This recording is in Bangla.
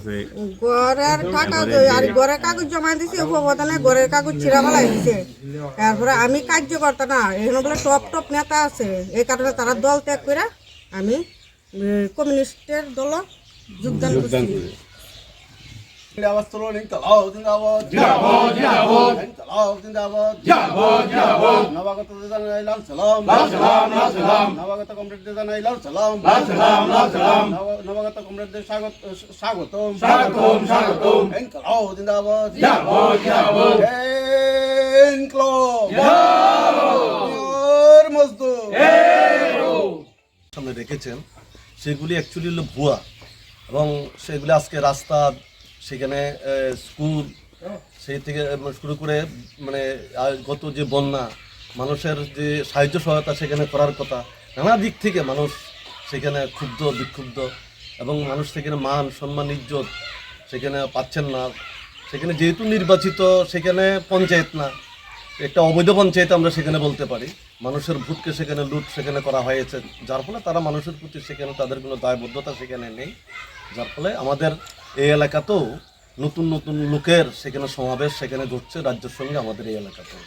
কাছে ঘরের টাকা আর ঘরের কাগজ জমা দিছি উপপ্রধানে ঘরের কাগজ ছিঁড়া হয়েছে দিছে। তারপরে আমি কার্যকর্তা না এখানে বলে টপ টপ নেতা আছে। এই কারণে তারা দল ত্যাগ করে আমি কমিউনিস্টের দল যোগদান করছি। করে। জিন্দাবাদ তরুণ ইনকলাব জিন্দাবাদ জিন্দাবাদ জিন্দাবাদ ইনকলাব জিন্দাবাদ জিন্দাবাদ জিন্দাবাদ নবাগত জানাই লাল সালাম লাল সালাম লাল সালাম নবাগত কমরেডদের জানাই লাল সালাম লাল সালাম সালাম নবাগত কমরেডদের স্বাগত স্বাগতম স্বাগতম স্বাগতম ইনকলাব জিন্দাবাদ জিন্দাবাদ জিন্দাবাদ ইনকলাব জিন্দাবাদ মজদুর সামনে রেখেছেন সেগুলি অ্যাকচুয়ালি হলো ভুয়া এবং সেগুলি আজকে রাস্তা সেখানে স্কুল, সেই থেকে শুরু করে মানে গত যে বন্যা, মানুষের যে সাহায্য সহায়তা সেখানে করার কথা, নানা দিক থেকে মানুষ সেখানে ক্ষুব্ধ, বিক্ষুব্ধ এবং মানুষ সেখানে মান, সম্মান, ইজ্জত সেখানে পাচ্ছেন না। সেখানে যেহেতু নির্বাচিত, সেখানে পঞ্চায়েত না। একটা অবৈধ পঞ্চায়েত আমরা সেখানে বলতে পারি। মানুষের ভোটকে সেখানে লুট সেখানে করা হয়েছে। যার ফলে তারা মানুষের প্রতি সেখানে তাদের কোনো দায়বদ্ধতা সেখানে নেই। যার ফলে আমাদের এই এলাকাতেও নতুন নতুন লোকের সেখানে সমাবেশ সেখানে ঘটছে রাজ্যের সঙ্গে আমাদের এই এলাকাতেও